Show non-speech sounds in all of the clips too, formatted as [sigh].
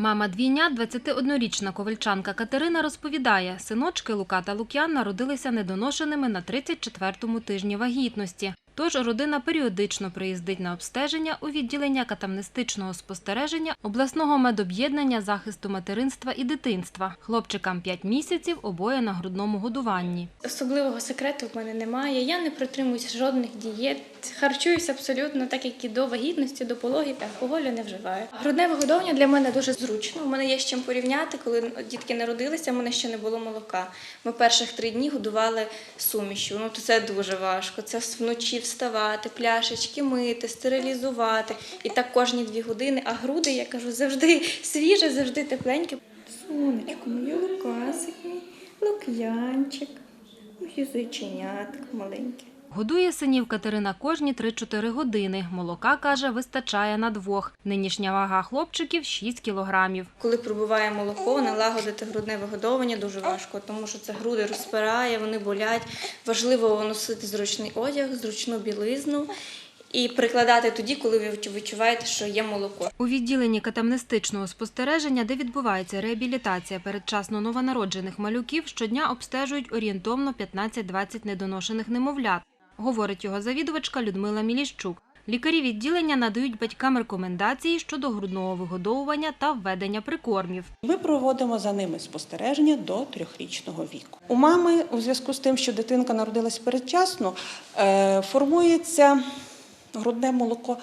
Мама двійня, 21-річна ковальчанка Катерина розповідає, синочки Лука та Лук'ян народилися недоношеними на 34-му тижні вагітності. Тож родина періодично приїздить на обстеження у відділення катамнестичного спостереження обласного медоб'єднання захисту материнства і дитинства. Хлопчикам 5 місяців, обоє на грудному годуванні. Особливого секрету в мене немає. Я не притримуюся жодних дієт. Харчуюся абсолютно так, як і до вагітності, до пологів. Алкоголю не вживаю. Грудне вигодовування для мене дуже зручно. У мене є з чим порівняти. Коли дітки народилися, у мене ще не було молока. Ми перших три дні годували сумішю. Ну це дуже важко. Це вночі вставати, пляшечки мити, стерилізувати. І так кожні дві години. А груди, я кажу, завжди свіже, завжди тепленьке. Сонечко, моє лукасик, мій лук'янчик, моє зайченятко маленьке. Годує синів Катерина кожні 3-4 години. Молока, каже, вистачає на двох. Нинішня вага хлопчиків – 6 кілограмів. Коли пробуває молоко, налагодити грудне вигодовування дуже важко, тому що це груди розпирає, вони болять. Важливо носити зручний одяг, зручну білизну і прикладати тоді, коли ви відчуваєте, що є молоко. У відділенні катамнестичного спостереження, де відбувається реабілітація передчасно новонароджених малюків, щодня обстежують орієнтовно 15-20 недоношених немовлят, говорить його завідувачка Людмила Міліщук. Лікарі відділення надають батькам рекомендації щодо грудного вигодовування та введення прикормів. Ми проводимо за ними спостереження до трьохрічного віку. У мами у зв'язку з тим, що дитинка народилась передчасно, е, формується грудне молоко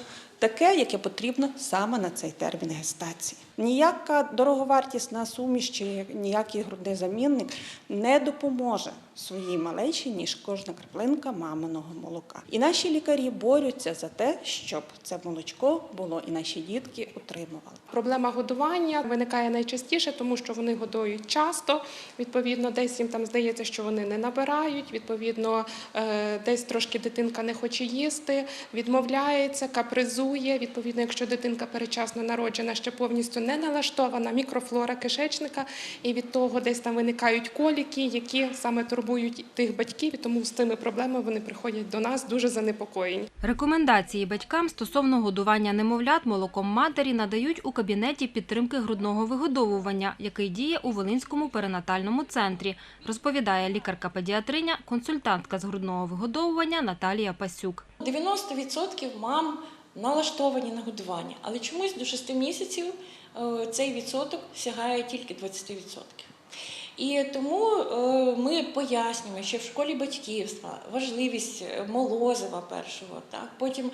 таке, яке потрібно саме на цей термін гестації. Ніяка дороговартісна суміш чи ніякий грудний замінник не допоможе своїй малечі, ніж кожна краплинка маминого молока. І наші лікарі борються за те, щоб це молочко було і наші дітки отримували. Проблема годування виникає найчастіше, тому що вони годують часто. Відповідно, десь їм там здається, що вони не набирають. Відповідно, е, десь трошки дитинка не хоче їсти, відмовляється, капризує. Відповідно, якщо дитинка передчасно народжена, ще повністю не налаштована мікрофлора кишечника, і від того десь там виникають коліки, які саме турбують тих батьків, і тому з цими проблемами вони приходять до нас дуже занепокоєні. Рекомендації батькам стосовно годування немовлят молоком матері надають у кабінеті підтримки грудного вигодовування, який діє у Волинському перинатальному центрі, розповідає лікарка-педіатриня, консультантка з грудного виgodовування Наталія Пасюк. 90% мам налаштовані на годування, але чомусь до 6 місяців е, цей відсоток сягає тільки 20%. І тому е, ми пояснюємо, що в школі батьківства важливість е, молозива першого, так потім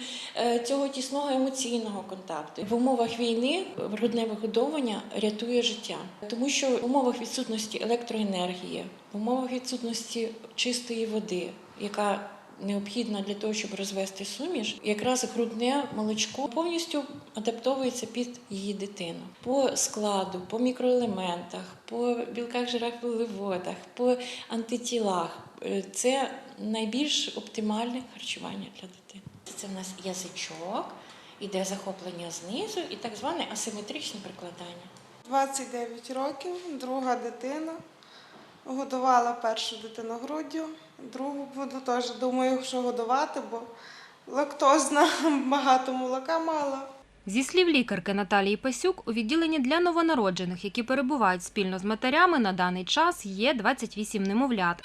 цього тісного емоційного контакту. В умовах війни грудне вигодовування рятує життя, тому що в умовах відсутності електроенергії, в умовах відсутності чистої води, яка необхідна для того, щоб розвести суміш, якраз грудне молочко повністю адаптовується під її дитину по складу, по мікроелементах, по білках, жирах, вуглеводах, по антитілах. Е, Це найбільш оптимальне харчування для дитини. Це в нас язичок, іде захоплення знизу і так зване асиметричне прикладання. 29 років, друга дитина. Годувала першу дитину груддю, другу буду теж думаю, що годувати, бо лактозна, [laughs] багато молока мала. Зі слів лікарки Наталії Пасюк, у відділенні для новонароджених, які перебувають спільно з матерями, на даний час є 28 немовлят.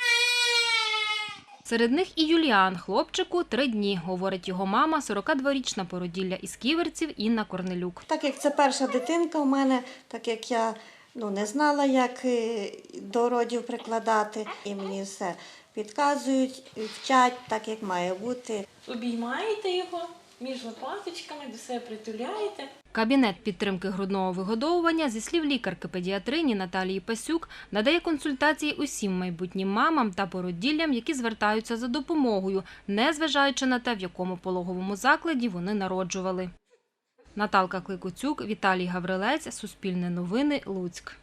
Серед них і Юліан, хлопчику, три дні, говорить його мама, 42-річна породілля із ківерців Інна Корнелюк. Так як це перша дитинка в мене, так як я ну, не знала, як е, до родів прикладати, і мені все підказують, вчать так, як має бути. Обіймаєте його між лопаточками, до себе притуляєте. Кабінет підтримки грудного вигодовування, зі слів лікарки-педіатрині Наталії Пасюк, надає консультації усім майбутнім мамам та породіллям, які звертаються за допомогою, не зважаючи на те, в якому пологовому закладі вони народжували. Наталка Кликуцюк, Віталій Гаврилець, Суспільне новини, Луцьк.